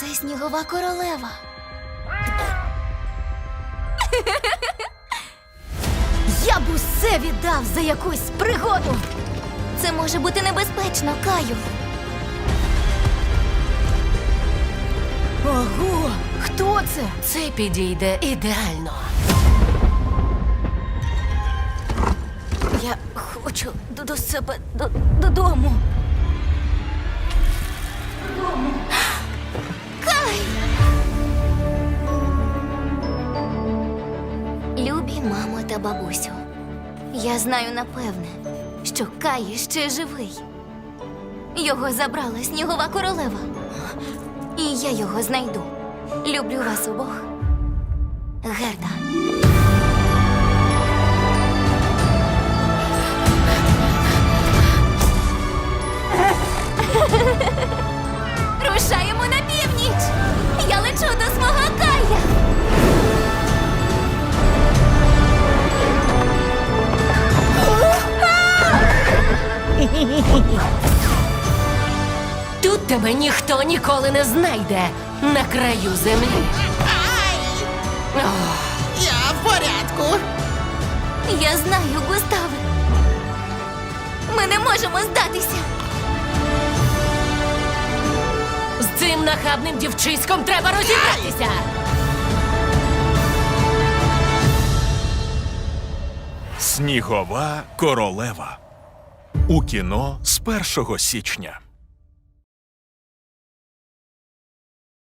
Це снігова королева. Я б усе віддав за якусь пригоду. Це може бути небезпечно, Каю. Ого, хто це? Це підійде ідеально. Я хочу до, себе до, додому. Та бабусю. Я знаю напевне, що Каї ще живий. Його забрала снігова королева. І я його знайду. Люблю вас обох. Герда. Тут тебе ніхто ніколи не знайде на краю землі. Ох, Я в порядку. Я знаю, Густаве. Ми не можемо здатися. з цим нахабним дівчиськом треба розібратися. Снігова королева у кіно з 1 січня.